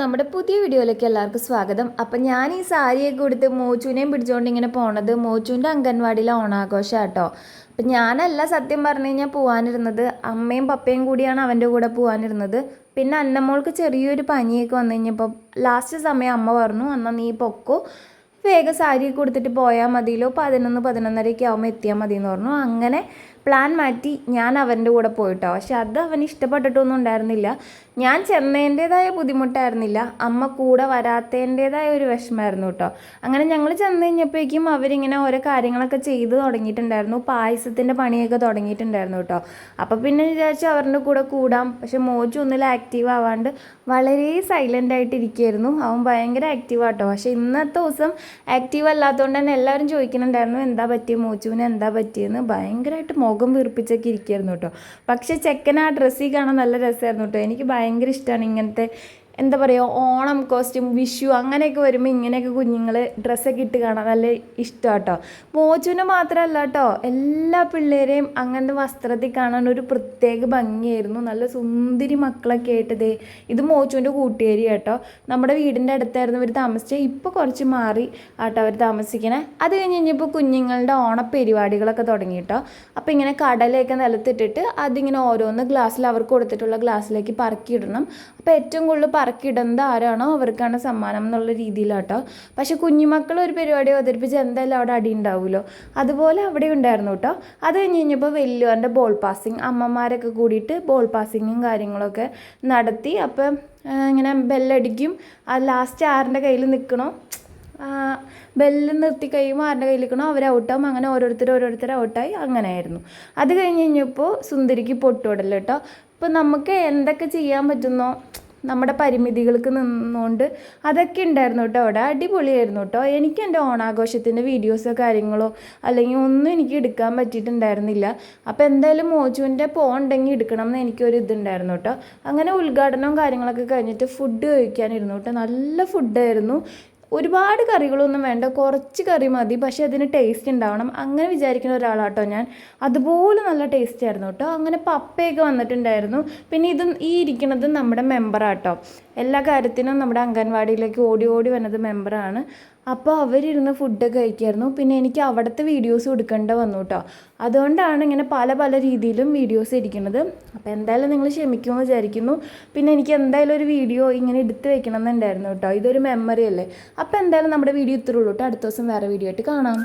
നമ്മുടെ പുതിയ വീഡിയോയിലേക്ക് എല്ലാവർക്കും സ്വാഗതം. അപ്പം ഞാൻ ഈ സാരിയൊക്കെ കൊടുത്ത് മോച്ചുവിനെയും പിടിച്ചുകൊണ്ട് ഇങ്ങനെ പോണത് മോച്ചുവിന്റെ അംഗൻവാടിയിലെ ഓണാഘോഷം കേട്ടോ അപ്പം ഞാനല്ല സത്യം പറഞ്ഞു കഴിഞ്ഞാൽ പോകാനിരുന്നത് അമ്മയും പപ്പയും കൂടിയാണ് അവന്റെ കൂടെ പോകാനിരുന്നത് പിന്നെ അന്നമ്മോൾക്ക് ചെറിയൊരു പനിയൊക്കെ വന്നു കഴിഞ്ഞപ്പോൾ ലാസ്റ്റ് സമയം അമ്മ പറഞ്ഞു എന്നാൽ നീ പൊക്കോ. വേഗം സാരി കൊടുത്തിട്ട് പോയാൽ മതിയല്ലോ. പതിനൊന്ന് പതിനൊന്നരയൊക്കെ ആകുമ്പോൾ എത്തിയാൽ മതി എന്ന് പറഞ്ഞു. അങ്ങനെ പ്ലാൻ മാറ്റി ഞാൻ അവന്റെ കൂടെ പോയിട്ടോ. പക്ഷെ അത് അവന് ഇഷ്ടപ്പെട്ടിട്ടൊന്നും ഉണ്ടായിരുന്നില്ല. ഞാൻ ചെന്നതിന്റേതായ ബുദ്ധിമുട്ടായിരുന്നില്ല. അമ്മ കൂടെ വരാത്തതിന്റേതായ ഒരു വിഷമമായിരുന്നു കേട്ടോ. അങ്ങനെ ഞങ്ങൾ ചെന്ന് കഴിഞ്ഞപ്പോഴേക്കും അവരിങ്ങനെ ഓരോ കാര്യങ്ങളൊക്കെ ചെയ്ത് തുടങ്ങിയിട്ടുണ്ടായിരുന്നു. പായസത്തിന്റെ പണിയൊക്കെ തുടങ്ങിയിട്ടുണ്ടായിരുന്നു കേട്ടോ. അപ്പോൾ പിന്നെ വിചാരിച്ചു അവരുടെ കൂടെ കൂടാം. പക്ഷെ മോജു ഒന്നിൽ ആക്റ്റീവ് ആവാണ്ട് വളരെ സൈലന്റ് ആയിട്ട് ഇരിക്കുകയായിരുന്നു അവൻ ഭയങ്കര ആക്റ്റീവ് ആട്ടോ. പക്ഷെ ഇന്നത്തെ ദിവസം ആക്റ്റീവ് അല്ലാത്തതുകൊണ്ട് തന്നെ എല്ലാവരും ചോദിക്കുന്നുണ്ടായിരുന്നു എന്താ പറ്റിയ മോജുവിന്? എന്താ പറ്റിയെന്ന്? ഭയങ്കരമായിട്ട് മുഖം വീർപ്പിച്ചൊക്കെ ഇരിക്കുമായിരുന്നു കേട്ടോ. പക്ഷെ ചെക്കൻ ആ ഡ്രസ്സിൽ കാണാൻ നല്ല രസമായിരുന്നു കേട്ടോ. എനിക്ക് ഭയങ്കര ഇഷ്ടമാണ് ഇങ്ങനത്തെ എന്താ പറയുക ഓണം കോസ്റ്റ്യൂം വിഷു അങ്ങനെയൊക്കെ വരുമ്പോൾ ഇങ്ങനെയൊക്കെ കുഞ്ഞുങ്ങൾ ഡ്രസ്സൊക്കെ ഇട്ട് കാണാൻ നല്ല ഇഷ്ടം കേട്ടോ മോച്ചുവിന് മാത്രമല്ല കേട്ടോ എല്ലാ പിള്ളേരെയും അങ്ങനത്തെ വസ്ത്രത്തിൽ കാണാൻ ഒരു പ്രത്യേക ഭംഗിയായിരുന്നു. നല്ല സുന്ദരി മക്കളൊക്കെ ആയിട്ടത് ഇത് മോച്ചുവിന്റെ കൂട്ടുകാരി കേട്ടോ നമ്മുടെ വീടിന്റെ അടുത്തായിരുന്നു ഇവർ താമസിച്ചത് ഇപ്പോൾ കുറച്ച് മാറി ആട്ടോ അവർ താമസിക്കണേ. അത് കഴിഞ്ഞ് കഴിഞ്ഞപ്പോൾ കുഞ്ഞുങ്ങളുടെ ഓണപ്പരിപാടികളൊക്കെ തുടങ്ങി കേട്ടോ അപ്പോൾ ഇങ്ങനെ കടലയൊക്കെ നിലത്തിട്ടിട്ട് അതിങ്ങനെ ഓരോന്ന് ഗ്ലാസ്സിൽ അവർക്ക് കൊടുത്തിട്ടുള്ള ഗ്ലാസ്സിലേക്ക് പറക്കിയിടണം അപ്പോൾ ഏറ്റവും കൂടുതൽ പറക്കിടുന്നത് ആരാണോ അവർക്കാണ് സമ്മാനം എന്നുള്ള രീതിയിലാട്ടോ. പക്ഷെ കുഞ്ഞുമക്കൾ ഒരു പരിപാടി അവതരിപ്പിച്ച് എന്തായാലും അവിടെ അടി ഉണ്ടാവുമല്ലോ അതുപോലെ അവിടെ ഉണ്ടായിരുന്നു കേട്ടോ. അത് കഴിഞ്ഞ് കഴിഞ്ഞപ്പോൾ വലിയവന്റെ ബോൾ പാസിങ് അമ്മമാരൊക്കെ കൂടിയിട്ട് ബോൾ പാസിങ്ങും കാര്യങ്ങളൊക്കെ നടത്തി. അപ്പം ഇങ്ങനെ ബെല്ലടിക്കും. ആ ലാസ്റ്റ് ആറിന്റെ കയ്യിൽ നിൽക്കണോ? ബെല്ല് നിർത്തി കഴിയുമ്പോൾ ആരുടെ കയ്യിൽ നിൽക്കണോ? അവർ ഔട്ടാവും അങ്ങനെ ഓരോരുത്തർ ഓരോരുത്തർ ഔട്ടായി അങ്ങനെയായിരുന്നു. അത് കഴിഞ്ഞ് കഴിഞ്ഞപ്പോൾ സുന്ദരിക്ക് പൊട്ടുവിടല്ലോ കേട്ടോ. ഇപ്പം നമുക്ക് എന്തൊക്കെ ചെയ്യാൻ പറ്റുന്നോ? നമ്മുടെ പരിമിതികൾക്ക് നിന്നുകൊണ്ട് അതൊക്കെ ഉണ്ടായിരുന്നു കേട്ടോ. അവിടെ അടിപൊളിയായിരുന്നു കേട്ടോ. എനിക്ക് എന്റെ ഓണാഘോഷത്തിന്റെ വീഡിയോസോ കാര്യങ്ങളോ അല്ലെങ്കിൽ ഒന്നും എനിക്ക് എടുക്കാൻ പറ്റിയിട്ടുണ്ടായിരുന്നില്ല. അപ്പോൾ എന്തായാലും മോജുവിന്റെ പോകണ്ടെങ്കിൽ എടുക്കണം എന്ന് എനിക്കൊരു ഇതുണ്ടായിരുന്നു കേട്ടോ. അങ്ങനെ ഉദ്ഘാടനവും കാര്യങ്ങളൊക്കെ കഴിഞ്ഞിട്ട് ഫുഡ് കഴിക്കാനിരുന്നു കേട്ടോ. നല്ല ഫുഡായിരുന്നു ഒരുപാട് കറികളൊന്നും വേണ്ട കുറച്ച് കറി മതി പക്ഷേ അതിന് ടേസ്റ്റ് ഉണ്ടാവണം. അങ്ങനെ വിചാരിക്കുന്ന ഒരാളാട്ടോ ഞാൻ. അതുപോലെ നല്ല ടേസ്റ്റ് ആയിരുന്നു കേട്ടോ. അങ്ങനെ പപ്പയൊക്കെ വന്നിട്ടുണ്ടായിരുന്നു. പിന്നെ ഇത് ഈ ഇരിക്കുന്നത് നമ്മുടെ മെമ്പറാട്ടോ എല്ലാ കാര്യത്തിനും നമ്മുടെ അംഗൻവാടിയിലേക്ക് ഓടി ഓടി വന്നത് മെമ്പറാണ് അപ്പോൾ അവരിരുന്ന് ഫുഡൊക്കെ കഴിക്കുമായിരുന്നു പിന്നെ എനിക്ക് അവിടുത്തെ വീഡിയോസ് എടുക്കേണ്ട വന്നു കേട്ടോ അതുകൊണ്ടാണ് ഇങ്ങനെ പല പല രീതിയിലും വീഡിയോസ് ഇരിക്കുന്നത്. അപ്പോൾ എന്തായാലും നിങ്ങൾ ക്ഷമിക്കുമെന്ന് വിചാരിക്കുന്നു. പിന്നെ എനിക്ക് എന്തായാലും ഒരു വീഡിയോ ഇങ്ങനെ എടുത്ത് വെക്കണം എന്നുണ്ടായിരുന്നു കേട്ടോ ഇതൊരു മെമ്മറി അല്ലേ? അപ്പോൾ എന്തായാലും നമ്മുടെ വീഡിയോ ഇത്രയുള്ളൂ കേട്ടോ അടുത്ത ദിവസം വേറെ വീഡിയോ ആയിട്ട് കാണാം.